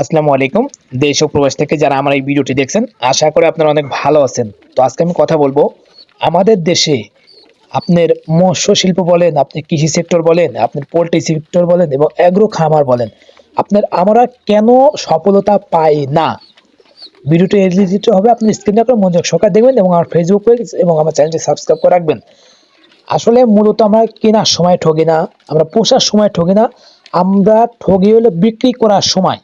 আসসালামু আলাইকুম। দেশ ও প্রবাস থেকে যারা আমার এই ভিডিওটি দেখছেন, আশা করি আপনারা অনেক ভালো আছেন। তো আজকে আমি কথা বলব, আমাদের দেশে আপনার মৎস্য শিল্প বলেন, আপনি কৃষি সেক্টর বলেন আপনার পোলট্রি সেক্টর বলেন এবং অ্যাগ্রো খামার বলেন, আপনার আমরা কেন সফলতা পাই না? ভিডিওটি রিলেটেড হবে আপনি স্ক্রিনে করে মনোযোগ সকাল দেখবেন এবং আমার ফেসবুক পেজ এবং আমার চ্যানেলটি সাবস্ক্রাইব করে রাখবেন। আসলে মূলত আমরা কেনার সময় ঠকি না, আমরা পোষার সময় ঠকি না, আমরা ঠগি হলো বিক্রি করার সময়।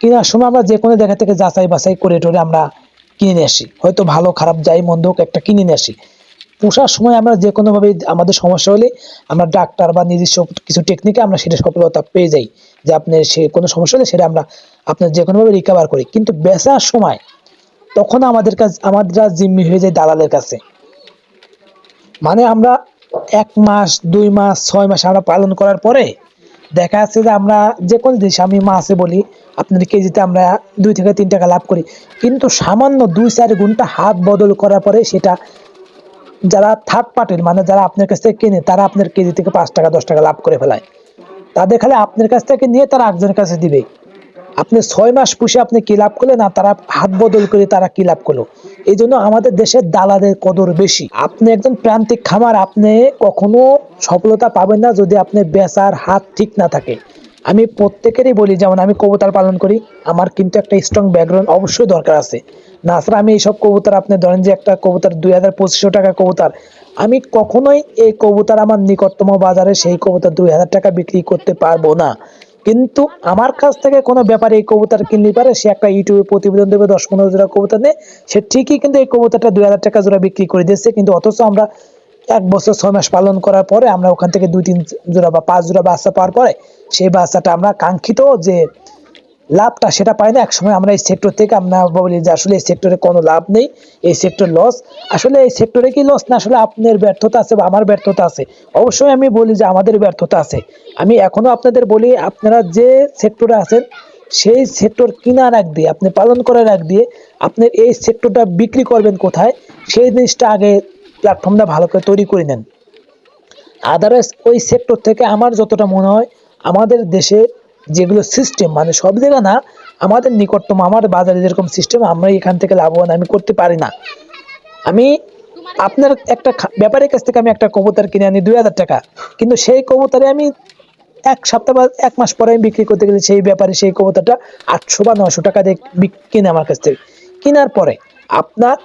কেনার সময় আমরা যে কোনো জায়গা থেকে যাচাই বাছাই করে টরে আমরা কিনে নিয়ে আসি। হয়তো ভালো, খারাপ, যাই মন্দ হোক, একটা কিনে নিয়ে আসি। পোষার সময় আমরা যে কোনোভাবে আমাদের সমস্যা হলে আমরা ডাক্তার বা নিজস্ব কিছু টেকনিকে আমরা সেটা সফলতা পেয়ে যাই। যে আপনার সে কোনো সমস্যা হলে সেটা আমরা আপনার যে কোনোভাবে রিকভার করি। কিন্তু বেচার সময় তখন আমাদের কাছে আমাদের জিম্মি হয়ে যায় দালালের কাছে। মানে আমরা এক মাস, দুই মাস, ছয় মাস আমরা পালন করার পরে দেখা যাচ্ছে যে আমরা যে কোনো জিনিস আমি মাছে বলি আপনার কেজিতে আমরা দুই থেকে তিন টাকা লাভ করি। কিন্তু সামান্য দুই চার গুণটা হাত বদল করার পরে সেটা যারা থার্ড পার্টির মানে যারা আপনার কাছ থেকে কেনে, তারা আপনার কেজি থেকে পাঁচ টাকা, দশ টাকা লাভ করে ফেলায়। তাদের খালি আপনার কাছ থেকে নিয়ে তারা একজনের কাছে দিবে। আপনি ছয় মাস পুষে আপনি কি লাভ করলেন? না তারা হাত বদল করে তারা কি লাভ করল? এই জন্য আমাদের দেশের দালালের কদর বেশি। আপনি একজন প্রান্তিক খামার, আপনি কখনো সফলতা পাবেন না যদি আপনি বেচার হাত ঠিক না থাকে। আমি প্রত্যেকেরই বলি, যেমন আমি কবুতর পালন করি, আমার কিন্তু একটা স্ট্রং ব্যাকগ্রাউন্ড অবশ্যই দরকার আছে। না স্যার আমি এইসব কবুতর, আপনি ধরেন যে একটা কবুতর, দুই হাজার পঁচিশশো টাকা কবুতর। আমি কখনোই এই কবুতর আমার নিকটতম বাজারে সেই কবুতর দুই হাজার টাকা বিক্রি করতে পারব না। কিন্তু আমার কাছ থেকে কোনো ব্যাপারে এই কবুতর কিনতে পারে? সে একটা ইউটিউবে প্রতিবেদন দেবে, দশ পনেরো জোড়া কবুতর নিয়ে। সে ঠিকই কিন্তু এই কবুতরটা দুই হাজার টাকা জোড়া বিক্রি করে দিচ্ছে কিন্তু অথচ আমরা এক বছর ছয় মাস পালন করার পরে আমরা ওখান থেকে দুই তিন জোড়া বা পাঁচ জোড়া বাচ্চা পাওয়ার পরে সেই বাচ্চাটা আমরা কাঙ্ক্ষিত যে লাভটা সেটা পাই না। একসময় আমরা এই সেক্টর থেকে আমরা বলি যে আসলে এই সেক্টরে কোনো লাভ নেই, এই সেক্টর লস আসলে এই সেক্টরে কি লস না? আসলে আপনার ব্যর্থতা আছে বা আমার ব্যর্থতা আছে। অবশ্যই আমি বলি যে আমাদের ব্যর্থতা আছে। আমি এখনও আপনাদের বলি, আপনারা যে সেক্টরে আছেন, সেই সেক্টর কিনা রাখ দিয়ে, আপনি পালন করে রাখ দিয়ে, আপনার এই সেক্টরটা বিক্রি করবেন কোথায়, সেই জিনিসটা আগে প্ল্যাটফর্মটা ভালো করে তৈরি করে নেন। আদারওয়াইজ ওই সেক্টর থেকে আমার যতটা মনে হয়, আমাদের দেশে যেগুলো সিস্টেম মানে সব জায়গা না, আমাদের নিকটতম আমার বাজারে যেরকম সিস্টেম আমরা এখান থেকে লাভবান, আমি করতে পারি না। আমি আপনার একটা ব্যাপারীর কাছ থেকে আমি একটা কবুতর কিনে আনি দুই হাজার টাকা। কিন্তু সেই কবুতরে আমি এক সপ্তাহ বা এক মাস পরে আমি বিক্রি করতে গেলে সেই ব্যাপারে সেই কবুতরটা আটশো বা নশো টাকা দিয়ে কিনে আমার কাছ থেকে। কেনার পরে আপনার,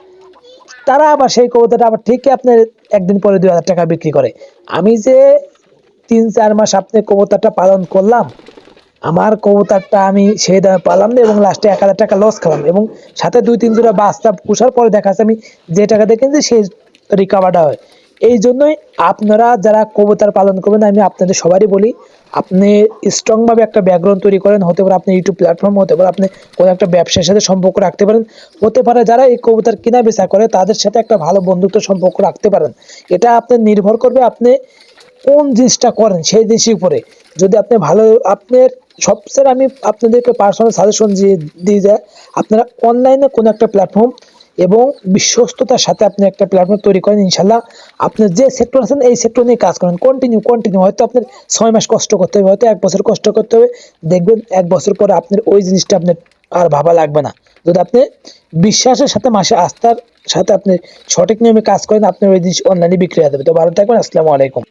তারা আবার সেই কবুতরটা আবার ঠিকই আপনার একদিন পরে দুই হাজার টাকা বিক্রি করে। আমি যে তিন চার মাস আপনি কবুতরটা পালন করলাম আমার কবুতরটা আমি সেই দামে পালাম না এবং লাস্টে এক হাজার টাকা লস খেলাম এবং সাথে দুই তিন জোড়া বাচ্চা পুষার পরে দেখা আমি যে টাকা দিয়ে কিনছি সেই রিকাভারটা হয়। এই জন্যই আপনারা যারা কবুতর পালন করবেন, আমি আপনাদের সবারই বলি, আপনি স্ট্রংভাবে একটা ব্যাকগ্রাউন্ড তৈরি করেন, হতে পারে আপনি ইউটিউব প্ল্যাটফর্ম হতে পারে আপনি কোনো একটা ব্যবসার সাথে সম্পর্ক রাখতে পারেন, হতে পারে যারা এই কবুতর কেনা বেচা করে, তাদের সাথে একটা ভালো বন্ধুত্ব সম্পর্ক রাখতে পারেন। এটা আপনি নির্ভর করবে আপনি কোন জিনিসটা করেন সেই জিনিসের উপরে। যদি আপনি ভালো, আপনার সবচেয়ে আমি আপনাদেরকে পার্সোনাল সাজেশন দিয়ে যায়। আপনারা অনলাইনে কোনো একটা প্ল্যাটফর্ম এবং বিশ্বস্ততার সাথে আপনি একটা প্ল্যাটফর্ম তৈরি করেন, ইনশাল্লাহ আপনি যে সেক্টর আছেন, এই সেক্টর নিয়ে কাজ করেন। কন্টিনিউ কন্টিনিউ হয়তো আপনার ছয় মাস কষ্ট করতে হবে, হয়তো এক বছর কষ্ট করতে হবে। দেখবেন এক বছর পরে আপনার ওই জিনিসটা আপনার আর ভাবা লাগবে না। যদি আপনি বিশ্বাসের সাথে মাসে আস্থার সাথে আপনি সঠিক নিয়মে কাজ করেন, আপনার ওই জিনিস অনলাইনে বিক্রি হয়ে যাবে। তো ভালো থাকবেন, আসসালামু আলাইকুম।